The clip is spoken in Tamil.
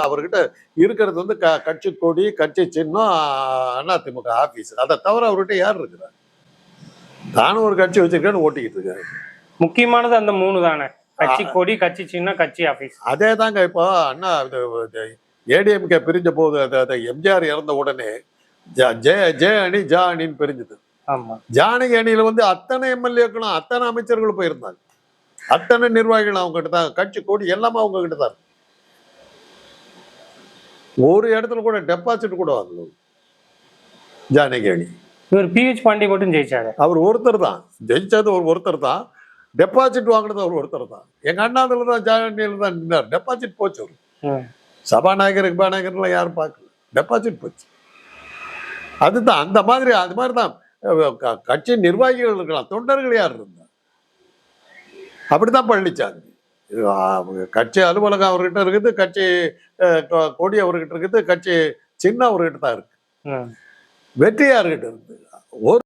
அவர்கிட்ட இருக்கிறது வந்து க கட்சி கொடி கட்சி சின்னம் அதிமுக ஆபீஸ் அதை தவிர அவர்கிட்ட யார் இருக்கிறா தானும் ஒரு கட்சி வச்சிருக்கேன்னு ஓட்டிக்கிட்டு இருக்காரு. முக்கியமானது அந்த மூணு தானே. கட்சி கொடி கட்சி சின்ன கட்சி ஆபீஸ் அதே தாங்க இப்போ அண்ணா ஏடிஎம்கே பிரிஞ்ச போது எம்ஜிஆர் இறந்த உடனே ஜ- ஜெ அணி ஜா அணின்னு பிரிஞ்சுது. ஆமா. ஜானகி அணியில வந்து அத்தனை எம்எல்ஏக்களும் அத்தனை அமைச்சர்களும் போயிருந்தாங்க. அத்தனை நிர்வாகிகள் அவங்க கிட்ட தான் கட்சி கொடி எல்லாமே அவங்க கிட்ட தான். ஒரு இடத்துல கூட டெபாசிட் கூட வாங்கல ஜானகி அணி இவர் பிஹெச் பாண்டி மட்டும் ஜெயிச்சாரு. அவர் ஒருத்தர் தான். ஜெயிச்சது ஒரு ஒருத்தர் தான். டெபாசிட் வாங்கினது அவர் ஒருத்தர் தான். எங்க அண்ணாதுல தான் ஜானகியில் தான் நின்னார். டெபாசிட் போச்சு அவரு. சபாநாயகர் கிபாநாயகர்லாம் யாரும் பார்க்கல. டெபாசிட் போச்சு. அதுதான் அந்த மாதிரி அது மாதிரி தான் கட்சி நிர்வாகிகள் இருக்கலாம். தொண்டர்கள் யார் இருந்தா அப்படிதான் பழனிச்சாமி. இது, அவங்க கட்சி அலுவலகம் அவர்கிட்ட இருக்குது கட்சி கொடி அவர்கிட்ட இருக்குது கட்சி சின்ன அவர்கிட்ட தான் இருக்கு ம். வெற்றி யார்கிட்ட இருக்கு ஒரு